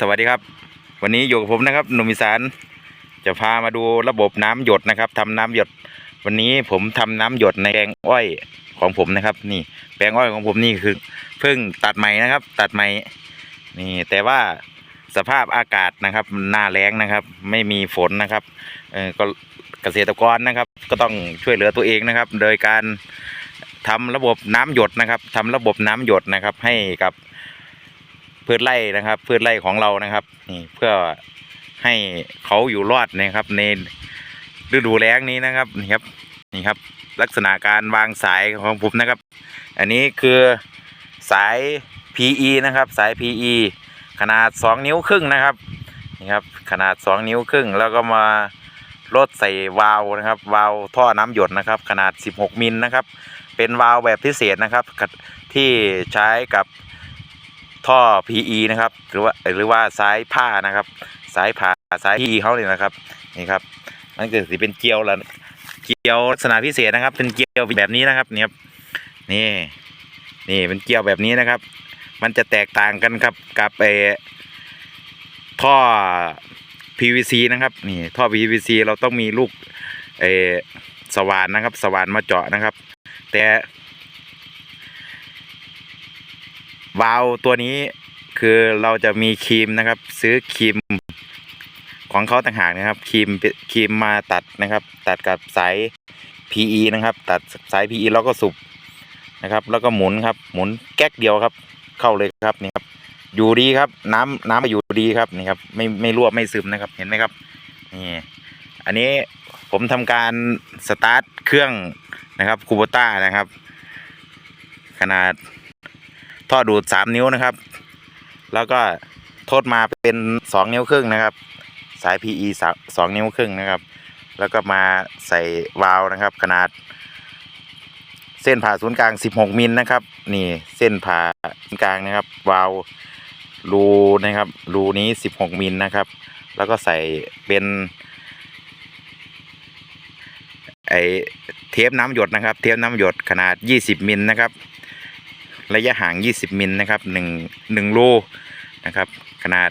สวัสดีครับ วันนี้อยู่กับผมนะครับหนุ่มอีสานจะพามาดูระบบน้ำหยดนะครับทำน้ำหยด วันนี้ผมทำน้ำหยดในแปลงอ้อยของผมนะครับ นี่แปลงอ้อยของผมนี่คือเพิ่งตัดใหม่นะครับ ตัดใหม่นี่แต่ว่าสภาพอากาศนะครับหน้าแล้งนะครับ ไม่มีฝนนะครับเออก็เกษตรกรนะครับ ก็ต้องช่วยเหลือตัวเองนะครับ โดยการทำระบบน้ำหยดนะครับทำระบบน้ำหยดนะครับ ให้กับ พืชไร่นะครับพืชไร่ของเรานะครับนี่เพื่อให้เขาอยู่รอดนะครับในฤดูแล้งนี้นะครับนี่ครับนี่ครับลักษณะการวางสายของผมนะครับ อันนี้คือสาย PE นะครับสาย PE ขนาด 2 นิ้วครึ่งนะครับนี่ครับขนาด 2 นิ้วครึ่งแล้วก็มาลดใส่วาล์วนะครับ วาล์วท่อน้ำหยดนะครับ ขนาด 16 มิลนะครับ เป็นวาล์วแบบพิเศษนะครับ ที่ใช้กับ ท่อ PE นะครับ หรือว่าหรือว่าสายผ้านะครับ สายผ้าสาย PE เขาเลยนะครับนี่ครับมันก็สิเป็นเกลียวละเกลียวลักษณะพิเศษนะครับ เป็นเกลียวแบบนี้นะครับนี่ครับนี่นี่เป็นเกลียวแบบนี้นะครับ มันจะแตกต่างกันครับกับไอท่อ PVC นะครับนี่ท่อ PVC เราต้องมีลูกไอสว่านนะครับ สว่านมาเจาะนะครับ แต่ วาลตัวนี้คือเราจะมีครีมนะครับ ซื้อครีมของเขาต่างหากนะครับครีมครีมมาตัดนะครับ ตัดกับสาย PE นะครับ ตัดสาย PE แล้วก็สุบนะครับ แล้วก็หมุนครับ หมุนแก๊กเดียวครับ เข้าเลยครับนี่ครับอยู่ดีครับ น้ำน้ำอยู่ดีครับนี่ครับไม่ไม่รั่วไม่ซึมนะครับเห็นไหมครับนี่อันนี้ผมทำการสตาร์ทเครื่องนะครับคูโบต้านะครับ ขนาด ท่อดูดสามนิ้วนะครับ แล้วก็โทษมาเป็นสองนิ้วครึ่งนะครับ สาย PE สามสองนิ้วครึ่งนะครับ แล้วก็มาใส่วาล์วนะครับ ขนาด เส้นผ่าศูนย์กลาง 16 มิลนะครับ นี่เส้นผ่าศูนย์กลางนะครับ วาล์วรูนะครับรูนี้ 16 มิลนะครับ แล้วก็ใส่เป็นไอเทปน้ำหยดนะครับ เทปน้ำหยดขนาด 20 มิลนะครับ ระยะห่าง 20 มิลนะครับ1 1รูนะครับขนาด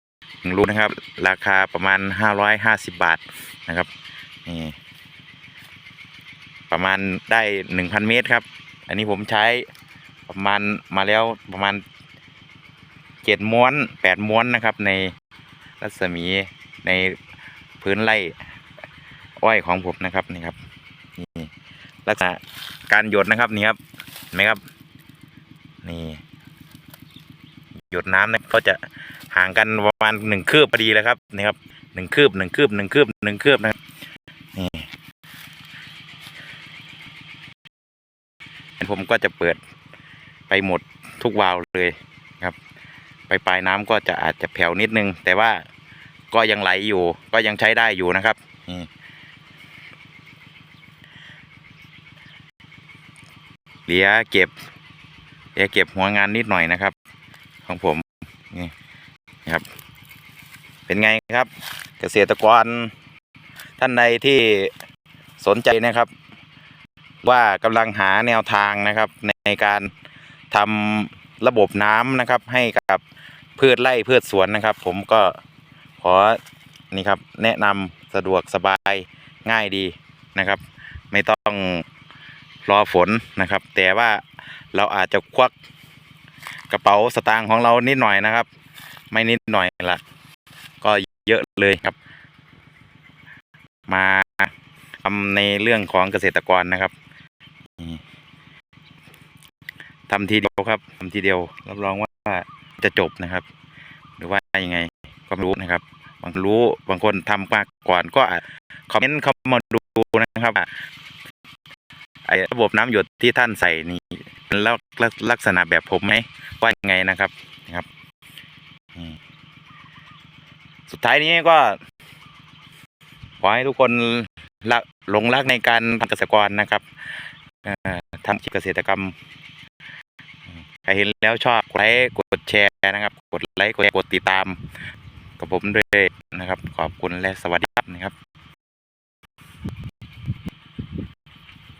1รูนะครับราคาประมาณ 550 บาทนะครับนี่ประมาณได้ 1,000 เมตรครับ อันนี้ผมใช้ประมาณมาแล้วประมาณ 7 ม้วน 8 ม้วนนะครับในรัศมีในพื้นไร่อ้อยของผมนะครับนี่ครับนี่ลักษณะการหยดนะครับนี่ครับเห็นไหมครับ นี่ หยดน้ำเนี่ยก็จะห่างกันประมาณหนึ่งคืบพอดีเลยครับนี่ครับหนึ่งคืบหนึ่งคืบหนึ่งคืบหนึ่งคืบนะนี่ผมก็จะเปิดไปหมดทุกวาล์วเลยครับ ไปปลายน้ำก็จะอาจจะแผ่วนิดนึง แต่ว่าก็ยังไหลอยู่ ก็ยังใช้ได้อยู่นะครับนี่เหลือเก็บ เดี๋ยวเก็บหัวงานนิดหน่อยนะครับ ของผมนี่นครับ เป็นไงครับ เกษตรกรท่านใดที่สนใจนะครับ ว่ากำลังหาแนวทางนะครับ ในการทำระบบน้ำนะครับ ให้กับพืชไร่พืชสวนนะครับ ผมก็ขอนี่ครับ แนะนำสะดวกสบายง่ายดีนะครับ ไม่ต้องรอฝนนะครับ แต่ว่า เราอาจจะควักกระเป๋าสตางค์ของเรานิดหน่อยนะครับ ไม่นิดหน่อยละก็เยอะเลยครับ มาทำในเรื่องของเกษตรกรนะครับทำทีเดียวครับทำทีเดียวรับรองว่าจะจบนะครับ หรือว่ายังไงก็ไม่รู้นะครับ บางรู้บางคนทำมาก่อนก็อาจคอมเมนต์เข้ามาดูนะครับ ไอ้ระบบน้ำหยดที่ท่านใส่นี่แล้วลักษณะแบบผมไหมว่ายังไงนะครับนะครับสุดท้ายนี้ก็ขอให้ทุกคนรักหลงรักในการทำเกษตรกรนะครับเอ่อทำเกษตรกรรมใครเห็นแล้วชอบกดไลค์กดแชร์นะครับ กดไลค์กดแชร์กดติดตามกับผมด้วยนะครับ ขอบคุณและสวัสดีครับนะครับ